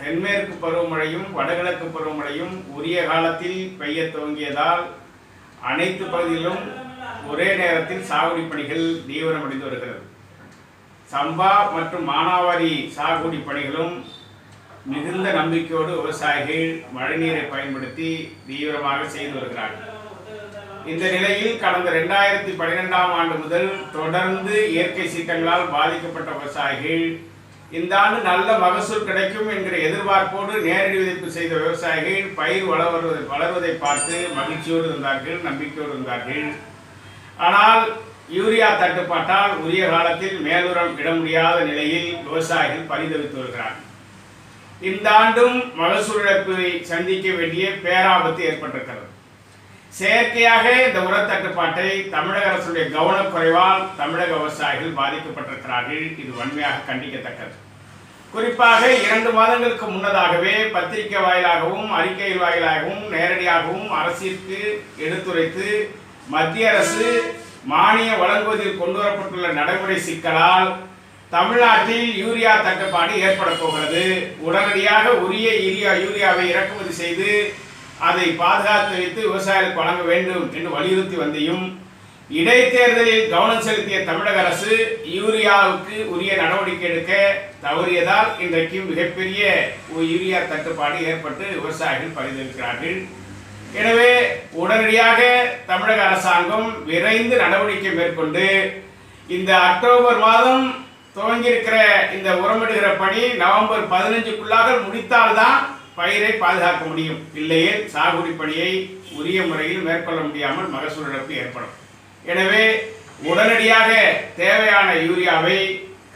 தென்மேற்கு பருவமழையும் வடகிழக்கு பருவமழையும் உரிய காலத்தில் பெய்ய துவங்கியதால் அனைத்து பகுதிகளிலும் ஒரே நேரத்தில் சாகுடி பணிகள் தீவிரமடைந்து வருகிறது. சம்பா மற்றும் மானாவாரி சாகுடி பணிகளும் மிகுந்த நம்பிக்கையோடு விவசாயிகள் மழைநீரை பயன்படுத்தி தீவிரமாக செய்து வருகிறார்கள். இந்த நிலையில் கடந்த ரெண்டாயிரத்தி பன்னிரெண்டாம் ஆண்டு முதல் தொடர்ந்து இயற்கை சீற்றங்களால் பாதிக்கப்பட்ட விவசாயிகள் இந்த ஆண்டு நல்ல மகசூல் கிடைக்கும் என்கிற எதிர்பார்ப்போடு நேரடி விதைப்பு செய்த விவசாயிகள் பயிர் வளர்வதை வளர்வதை பார்த்து மகிழ்ச்சியோடு இருந்தார்கள் நம்பிக்கையோடு இருந்தார்கள். ஆனால் யூரியா தட்டுப்பாட்டால் உரிய காலத்தில் மேலுரம் இட முடியாத நிலையில் விவசாயிகள் பரிதவித்து வருகிறார்கள். இந்த ஆண்டும் மகசூல் இழப்பை சந்திக்க வேண்டிய பேராபத்து ஏற்பட்டிருக்கிறது. செயற்கையாக இந்த உரத்தட்டுப்பாட்டை தமிழக அரசுடைய கவனக்குறைவால் தமிழக விவசாயிகள் பாதிக்கப்பட்டிருக்கிறார்கள். இது வன்மையாக கண்டிக்கத்தக்கது. குறிப்பாக இரண்டு மாதங்களுக்கு முன்னதாகவே பத்திரிகை வாயிலாகவும் அறிக்கை வாயிலாகவும் நேரடியாகவும் அரசிற்கு எடுத்துரைத்து மத்திய அரசு மானியம் வழங்குவதில் கொண்டு வரப்பட்டுள்ள நடைமுறை சிக்கலால் தமிழ்நாட்டில் யூரியா தட்டுப்பாடு ஏற்பட போகிறது. உடனடியாக உரிய யூரியா யூரியாவை இறக்குமதி செய்து அதை பாதுகாத்து வைத்து விவசாயிகளுக்கு வழங்க வேண்டும் என்று வலியுறுத்தி வந்தையும். இடைத்தேர்தலில் கவனம் செலுத்திய தமிழக அரசு யூரியாவுக்கு உரிய நடவடிக்கை எடுக்க தவறியதால் இன்றைக்கு மிகப்பெரிய ஒரு யூரியா தட்டுப்பாடு ஏற்பட்டு விவசாயிகள் பகிர்ந்திருக்கிறார்கள் எனவே உடனடியாக தமிழக அரசாங்கம் விரைந்து நடவடிக்கை மேற்கொண்டு இந்த அக்டோபர் மாதம் துவங்கியிருக்கிற இந்த உரமிடுகிற பணி நவம்பர் பதினஞ்சுக்குள்ளாக முடித்தால்தான் பயிரை பாதுகாக்க முடியும். இல்லையே சாகுடி பணியை உரிய முறையில் மேற்கொள்ள முடியாமல் மகசூல் இழப்பு ஏற்படும். எனவே உடனடியாக தேவையான யூரியாவை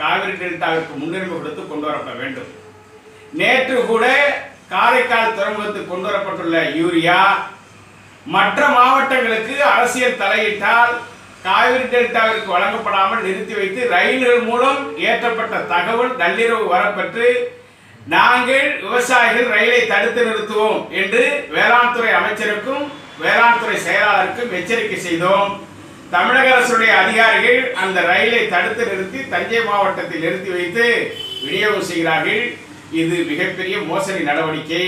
காவிரி டெல்டாவிற்கு முன்னுரிமை கொடுத்து கொண்டு வரப்பட வேண்டும். நேற்று கூட காரைக்கால் துறைமுகத்துக்கு கொண்டு வரப்பட்டுள்ள யூரியா மற்ற மாவட்டங்களுக்கு அரசியல் தலையிட்டால் காவிரி டெல்டாவிற்கு வழங்கப்படாமல் நிறுத்தி வைத்து ரயில்கள் மூலம் ஏற்றப்பட்ட தகவல் நள்ளிரவு வரப்பெற்று நாங்கள் விவசாயிகள் ரயிலை தடுத்து நிறுத்துவோம் என்று வேளாண் துறை அமைச்சருக்கும் வேளாண் துறை செயலாளருக்கும் எச்சரிக்கை செய்தோம். தமிழக அரசுடைய அதிகாரிகள் அந்த ரயிலை தடுத்து நிறுத்தி தஞ்சை மாவட்டத்தில் நிறுத்தி வைத்து விநியோகம் செய்கிறார்கள். இது மிகப்பெரிய மோசடி நடவடிக்கை.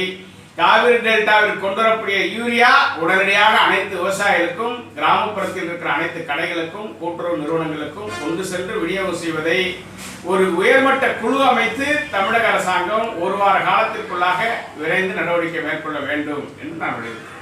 காவிரி டெல்டாவில் கொண்டு வரக்கூடிய யூரியா உடனடியாக அனைத்து விவசாயிகளுக்கும் கிராமப்புறத்தில் இருக்கிற அனைத்து கடைகளுக்கும் கூட்டுறவு நிறுவனங்களுக்கும் கொண்டு சென்று விநியோகம் செய்வதை ஒரு உயர்மட்ட குழு அமைத்து தமிழக அரசாங்கம் ஒரு வார காலத்திற்குள்ளாக விரைந்து நடவடிக்கை மேற்கொள்ள வேண்டும் என்று நான் விடுகிறேன்